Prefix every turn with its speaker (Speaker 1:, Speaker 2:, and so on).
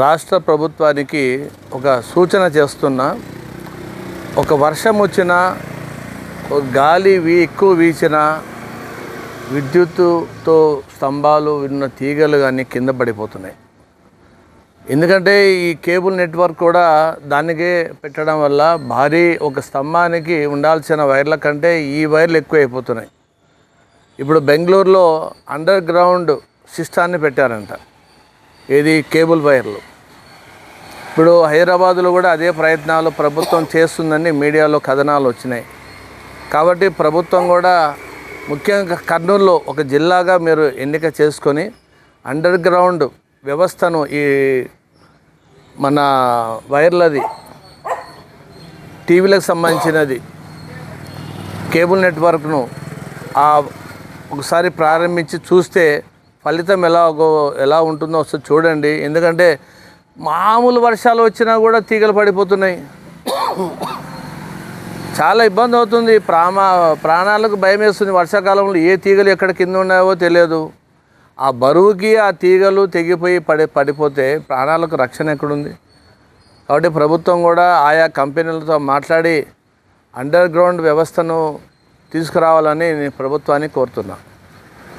Speaker 1: రాష్ట్ర ప్రభుత్వానికి ఒక సూచన చేస్తున్నా. ఒక వర్షం వచ్చినా ఒక గాలి వీ ఎక్కువ వీచినా విద్యుత్తుతో స్తంభాలు ఉన్న తీగలు కానీ కింద పడిపోతున్నాయి. ఎందుకంటే ఈ కేబుల్ నెట్వర్క్ కూడా దానికే పెట్టడం వల్ల భారీ ఒక స్తంభానికి ఉండాల్సిన వైర్ల కంటే ఈ వైర్లు ఎక్కువ అయిపోతున్నాయి ఇప్పుడు బెంగళూరులో అండర్ గ్రౌండ్ సిస్టాన్ని పెట్టారంట. ఏది? కేబుల్ వైర్లు. ఇప్పుడు హైదరాబాదులో కూడా అదే ప్రయత్నాలు ప్రభుత్వం చేస్తుందని మీడియాలో కథనాలు వచ్చినాయి. కాబట్టి ప్రభుత్వం కూడా ముఖ్యంగా కర్నూలులో ఒక జిల్లాగా మీరు ఎన్నిక చేసుకొని అండర్ గ్రౌండ్ వ్యవస్థను ఈ మన వైర్లది టీవీలకు సంబంధించినది కేబుల్ నెట్వర్క్ను ఆ ఒకసారి ప్రారంభించి చూస్తే ఫలితం ఎలా ఎలా ఉంటుందో ఒకసారి చూడండి. ఎందుకంటే మామూలు వర్షాలు వచ్చినా కూడా తీగలు పడిపోతున్నాయి. చాలా ఇబ్బంది అవుతుంది. ప్రామా ప్రాణాలకు భయం వేస్తుంది. వర్షాకాలంలో ఏ తీగలు ఎక్కడ కింద ఉన్నాయో తెలియదు. ఆ బరువుకి ఆ తీగలు తెగిపోయి పడి పడిపోతే ప్రాణాలకు రక్షణ ఎక్కడుంది? కాబట్టి ప్రభుత్వం కూడా ఆయా కంపెనీలతో మాట్లాడి అండర్ గ్రౌండ్ వ్యవస్థను తీసుకురావాలని నేను ప్రభుత్వాన్ని కోరుతున్నా.